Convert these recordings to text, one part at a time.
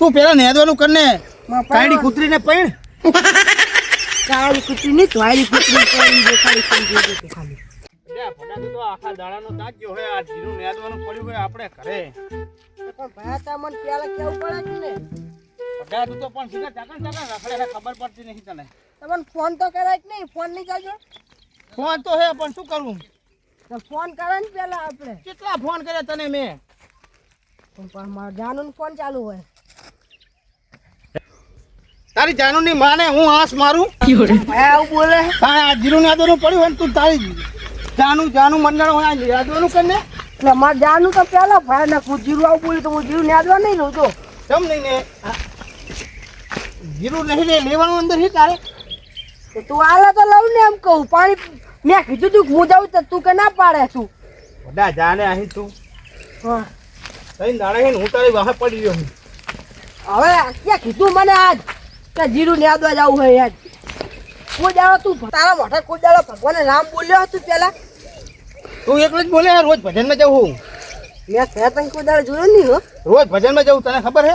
તું પેલા નેદવાનું કર ને કાયડી પણ કૂતરીને પૈણ. કાળી કૂતરી નહીં ધોવાયેલી કૂતરી પૈણ છે ખાલી સમજી દે ખાલી. તો આખા દાડાનો તાજ ગયો હોય આ જીરું નેદવાનું પડ્યું હોય આપણે ઘરે. પણ ભાઈ તા મને પેલા કેવું પડે કે ને? તો પણ સીધા રખડે ખબર પડતી નહીં તને. તમને ફોન તો કરાય કે નહીં ફોન નહીં કરજો. ફોન તો હે પણ શું કરું? ફોન કરે ને પેલા આપણે. કેટલા ફોન કર્યા તને મેં? પણ પણ મારા જાનું ફોન ચાલુ હોય. તારી જાનુની માને હું હાસ મારું? ભાઈ આવું બોલે. તારે આ જીરું નેદવાનું પડ્યું હોય ને તું તારી જાનું જાનુ મંડળ હોય આ નેદવાનું કરને એટલે મારે જાનું તો પેલા ભાઈ ને જીરું આવું બોલ્યું તો હું જીરું નેદવા નહીં લઉં તો કેમ નહીં ને? જીરું નહીં લે લેવાનું અંદર હી તારે. તો તું આલે તો લઉં ને એમ કહું. પાણી મેં કીધું તું કે હું જાઉં તો તું કે ના પાડે તું. બધા જાને અહીં તું. હા. તઈ દાડે હું તારી વાહ પડી રહ્યો હવે ક્યાં કીધું મને આજ? કે જીરું ન્યાદવા જવું હોય યાર. કોઈ દાડો તું તારા મોઢા કોઈ દાડો ભગવાને રામ બોલ્યો હતું પેલા? તું એકલો જ બોલે રોજ ભજનમાં જવું મેં ઘરે તને કોઈ દાડો જોયો નહીં હો. રોજ ભજનમાં જવું તને ખબર હે?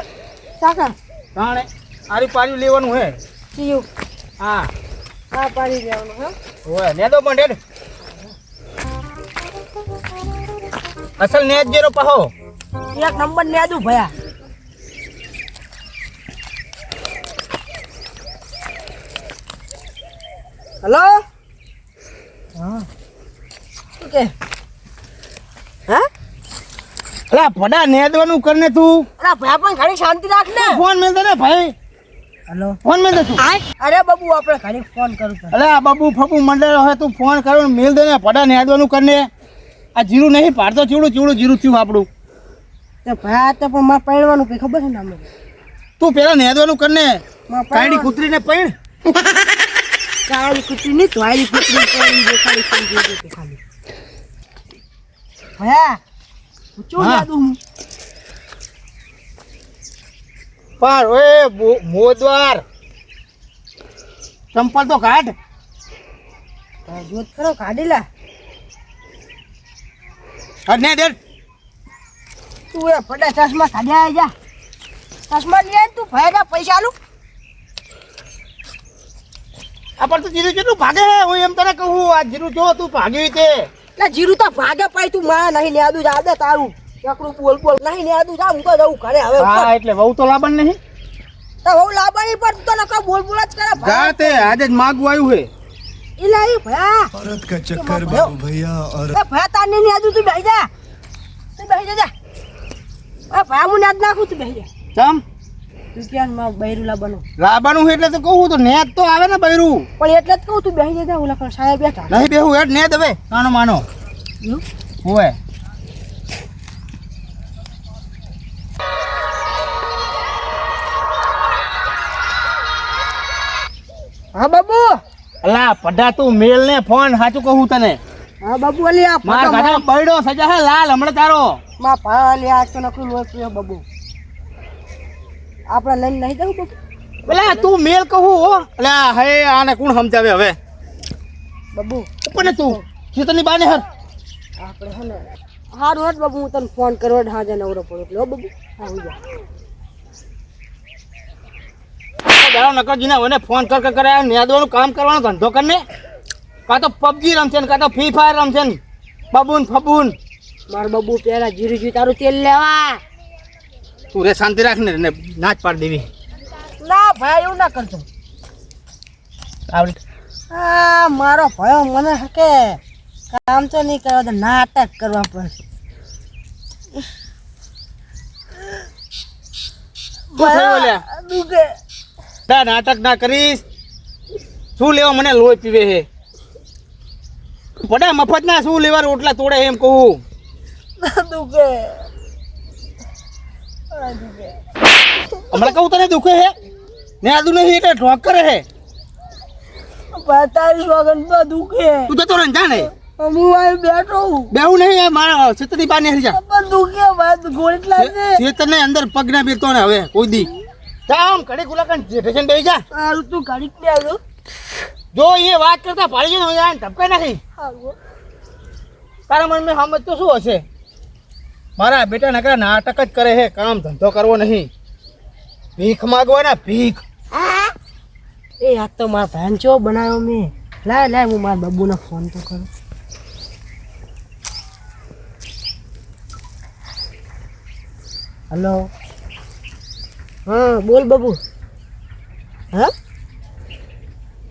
કાકા તાણે આરી પાણી લેવાનું હે. ચિયું. હા. હા પાડી લેવાનું હા. ઓય નેદો પણ ડેડ અસલ નેજ જેરો પાહો. એક નંબર નેદું ભયા હલો? હા. શું કે? હા? અલા ભડા નેદવાનું કરને તું. પણ ઘણી શાંતિ રાખ ને. ફોન મેલ દે ને ભાઈ. હલો? ફોન મેલ દે તું અરે બાબુ આપણે ઘણી ફોન કરું છું. અલે બાબુ ફપુ મંડળ હોય તું ફોન કરો ને મેલ દે ને ભડા નેદવાનું કરને આ જીરું નહીં પાડતો ચીવડું ચીવડું જીરું થયું આપણું. તે ભાઈ તો પણ મારે પહેરવાનું કઈ ખબર છે ને તું પેલા નેદવાનું કરને કાયડી કૂતરીને પૈણ. કાળી કૂતરી નહીં ધોવાયેલી કૂતરી પડી છે ખાલી સમજી દે તે ખાલી હે ચો હા. નેદું હું? પાર ઓએ મોદવાર. ચંપલ તો કાઢ. જોત કરો કાઢી લા કાઢ ને દે તું એ ફટા ચશ્મા કાઢ્યા જા ચશ્મા લઈ તું ભાઈ પૈસા આલું. આપણ તો જીરું કેટલું ભાગે હું? એમ તને કહું આ જીરું જો તું ભાગ્યું તે એટલે જીરું તો ભાગે પાઈ તું માં નહીં નેદું જ આદે તારું. ચકરું બોલ બોલ નહીં નેદું જા હું તો જવું ઘરે હવે હા એટલે વહુ તો લાબણ નહીં? તો વહુ લાબણી પર તો નકા બોલ બોલ જ કરે જા તે આજે જ માગું આવ્યું હે. એ ભયા ભારત કા ચક્કર બાબુ ભૈયા ઓર એ ભયા તાને નેદું તું બેહી જા. તું બેહી જા એ ભયા હું નેદ નાખું તું બેહી જા. ચમ? ક્યાં બૈરું લાવવાનું? લાવવાનું એટલે તો કહું તો નેત તો આવે ને બૈરું. પણ એટલે જ કહું તું બેહી જા ઓલા પણ સાહેબ બેઠા. નહીં બેહું હેડ નેત હવે કાનો માનો. હોય હા બાબુ અલા પડા તું મેલ ને ફોન સાચું કહું તને. હા બાબુ અલી આ માર બૈડો સજા હે લાલ હમણાં તારો. મા પા અલી આ તો નકરું લોહી બાબુ આપણે લઈને નહીં જવું બાબુ પેલા તું મેલ કહું હો. એટલે હે આને કોણ સમજાવે હવે? બબુ. ને તું ચેતનની બાને હર. આપણે હે ને હટ બબુ હું તને ફોન કરવા જ નવરો પડો એટલે હો બાબુ હું જા. દાડો નકરજીને મને ફોન કર કર કરે નેદવાનું કામ કરવાનો ધંધો કરને કાં તો પબજી રમશે ને કાં તો ફ્રી ફાયર રમશે ને. બબૂન ફબૂન. માર બાબુ પેલા જીરું જીરું તારું તેલ લેવા. તું રે શાંતિ રાખ ને ને નાચ પાડી દેવી. ના ભાઈ એવું ના કરતો. આ મારો ભયો મને હકે. કામ તો નહીં કરવા નાટક કરવા પડશે નાટક ના કરીશ. શું લેવા મને લોહી પીવે હે? પડે મફત ના શું લેવા રોટલા તોડે એમ કહું. દુખે. હમણાં કહું તને દુખે હે? ને આદુ દુને એટલે ઢોક કરે હે. બેતાલીસ વાગન તો દુખે. તું જતો રહે ને જાણે હું અહીં બેઠો હું. બેહું નહીં મારા સિત્તની બાર હરી જા. પણ દુખે વાત ગોળી લાગે. ચેતન અંદર પગના બીરતો ને હવે કોઈ દી. તામ કડી ગુલાકન સ્ટેશન બેસી જા. આ તું ઘડીક કે આવ્યો જો એ વાત કરતા પાડી જ ને યાર ધપકાઈ નાખી. તારા મનમાં સમજ તો શું હશે? मारा बेटा नकरा नाटक करे है काम धंधो करवो नहीं भीख मांगवा ना भीख ए आ तो मार भांचो बनायो मैं ला ला मु मार बब्बू ने फ़ोन तो करो हेलो हाँ बोल बबू हाँ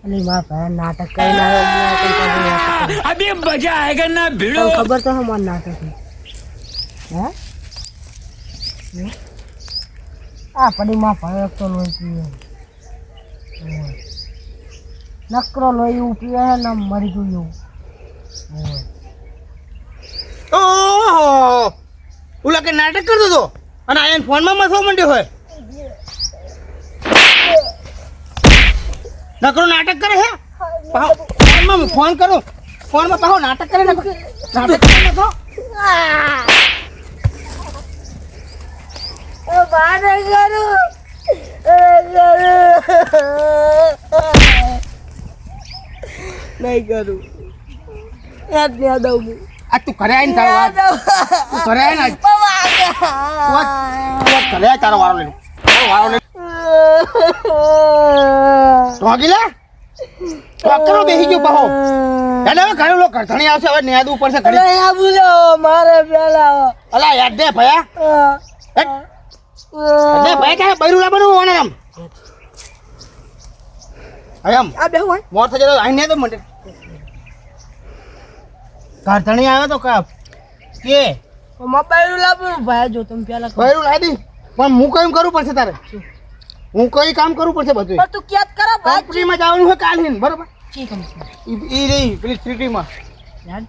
अरे माँ बहन नाटक करना अभी मज़ा आएगा ना भिड़ो खबर तो हमारा नाटक है હે? આ પડી માં ભાઈ તો લોહી પીવે. નકરો લોહી એવું પીવે છે ને મરી ગયું એવું. ઓહો! ઓલા કે નાટક કરતો હતો? અને આયન ફોનમાં મથવા માંડ્યો હોય? નકરો નાટક કરે હે? ફોનમાં ફોન કરું. ફોનમાં પાહો નાટક કરે નાટક કરે નકરો નહીં કરું. યાદ નહીં દઉં હું આ તું ઘરે આવીને તારો વાત તું ઘરે આવીને તું ઘરે તારો વારો લઈને. તારો વારો લઈને. રોગી લે? બેસી ગયો પાહો? એટલે હવે ઘરે લોકો ઘરધણી આવશે હવે નેદવું પડશે ઘરે. અરે આ મારે પેલા. અલા યાદ દે ભયા. એટલે ભાઈ કાંઈ બૈરું લાવવાનું હોવાને આમ આમ? આ બે હોય. મોર થઈ જતો અહીં તો મંડે ઘરધણી આવે તો કા? કે મોબાઈલ લાવું ભાઈ જો તમે પેલા બૈરું લાવી પણ હું કયું કરવું પડશે તારે? હું કઈ કામ કરવું પડશે બધું પણ તું ક્યાંક કરો ભાઈ કંપનીમાં જવાનું હોય કાલ બરોબર? ઠીક ઈ રહી પેલી સિટીમાં યાર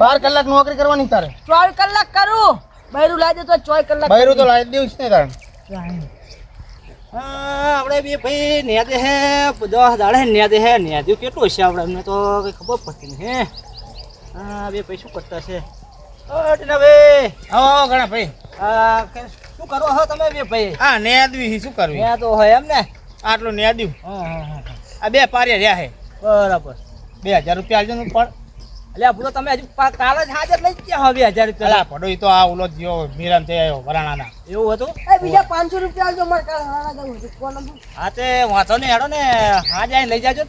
બાર કલાક નોકરી કરવાની તારે. ચોવીસ કલાક કરું. બૈરું લાવી દે તો ચોય કલાક બૈરું તો લાવી દેવું છે ને તાણ. આપણે બે ભાઈ ન્યાદે હે દસ દાડે ન્યાદે હે ન્યાદ્યું કેટલું છે આપણે? અમને તો કઈ ખબર પડતી નહીં હે? હા બે ભાઈ શું કરતા છે આવો આવો ઘણા ભાઈ. હા શું કરો છો તમે બે ભાઈ? હા નેદવી શું કરવી? તો હોય એમ ને? આટલું નેદ્યું હા હા હા આ બે પારિયા રહ્યા હે. બરાબર. બે હજાર રૂપિયા આલજો પણ એટલે ભૂલો તમે હજુ કાલે જ હાજર લઈ ગયા હો હજાર રૂપિયા. પડો તો આ ઓલો જીઓ મીરામ થઈ આવ્યો વરાણાના. એવું હતું? એ બીજા પાંચસો રૂપિયા આવજો મારે કાલે હારા જવું હતું ફોન હા તે વાંધો નહીં હેડો ને હા જાય લઈ જાજો.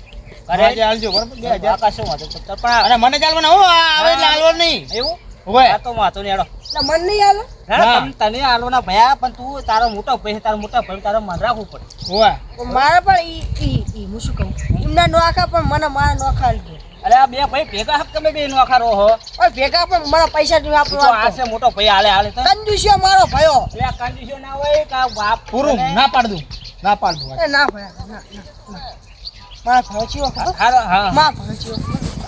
અરે આજે આલજો બરાબર બે હજાર. આકાશ વાંધો તો પણ અરે મને ચાલવાના હો આવે એટલે નહીં. એવું? હોય આ તો વાંધો નહીં હેડો. એટલે મન નહીં હાલો? હા. આલવાના ભયા પણ તું તારો મોટો ભાઈ તારો મોટા ભાઈ તારો મન રાખવું પડે. હોય પણ મારે પણ ઈ ઈ ઈ હું શું કહું? એમના નોખા પણ મને મારા નોખા આલજો. અરે આ બે ભાઈ ભેગા હક તમે બે નો રહો હો. ઓય ભેગા પણ મારા પૈસા જો આપો. તો આ છે મોટો ભાઈ હાલે હાલે કંજુસિયો મારો ભયો એટલે આ ના હોય કા બાપ પૂરું ના પાડ દઉં ના પાડ દઉં એ ના ભયા ના ના, ના. મારા ભયો ચીવો હા. મારા ભયો ચીવો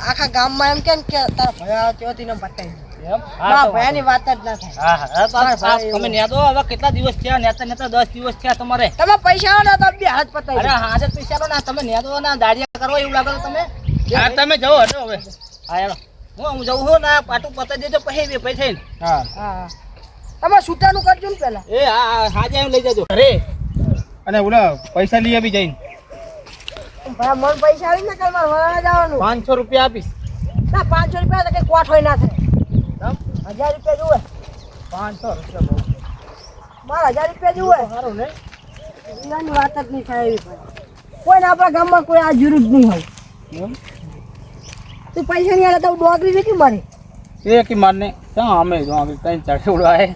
આખા ગામમાં એમ કેમ કે તારા ભયો ત્યાંથી ને બતાવી દે એમ? હા, મારા ભયાની વાત જ ના થાય. હા, હા, તમે હવે કેટલા દિવસ થયા? નેતા નેતા દસ દિવસ થયા તમારે. તમે પૈસા આવો ને તો બે હાથ પતાવી અરે હાજર પૈસા ના તમે ન્યા દો ના દાડિયા કરો એવું લાગે તમે? હા તમે જાઓ હટો હવે. હા હેડો. હું હું જઉં છું ને પાટું પતાવી દેજો પછી બે ભાઈ થઈને. હા. હા. તમે છૂટાનું કરજો ને પેલા એ હા હા હાજે એમ લઈ જજો. અરે. અને ઓલા પૈસા લઈ આવી જઈને. ભાઈ મન પૈસા આવી ને કાલ મારે વરાણા જવાનું. પાંચસો રૂપિયા આપીશ. ના પાંચસો રૂપિયા તો કઈ કોઠોય ના થાય. હજાર રૂપિયા જોવે પાંચસો રૂપિયા બહુ. મારા હજાર રૂપિયા જોવે સારું ને? એની વાત જ નહીં થાય એવી કોઈ કોઈને આપણા ગામમાં કોઈ આ જરૂર જ નહીં હોય. તું પૈસા નહીં આલે તો ડોગરી વેચી મારી? એ કે મારને. ક્યાં અમે જો આગળ ત્રણ ચાર છોડવાય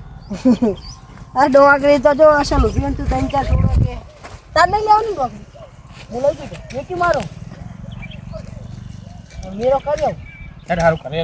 આ ડોગરી તો જો અસલ ઊભી તું ત્રણ ચાર છોડો કે. તાર નહીં લેવાની ડોગરી હું લઈ જતો વેચી મારો. મેરો કર્યો. સારું કરે.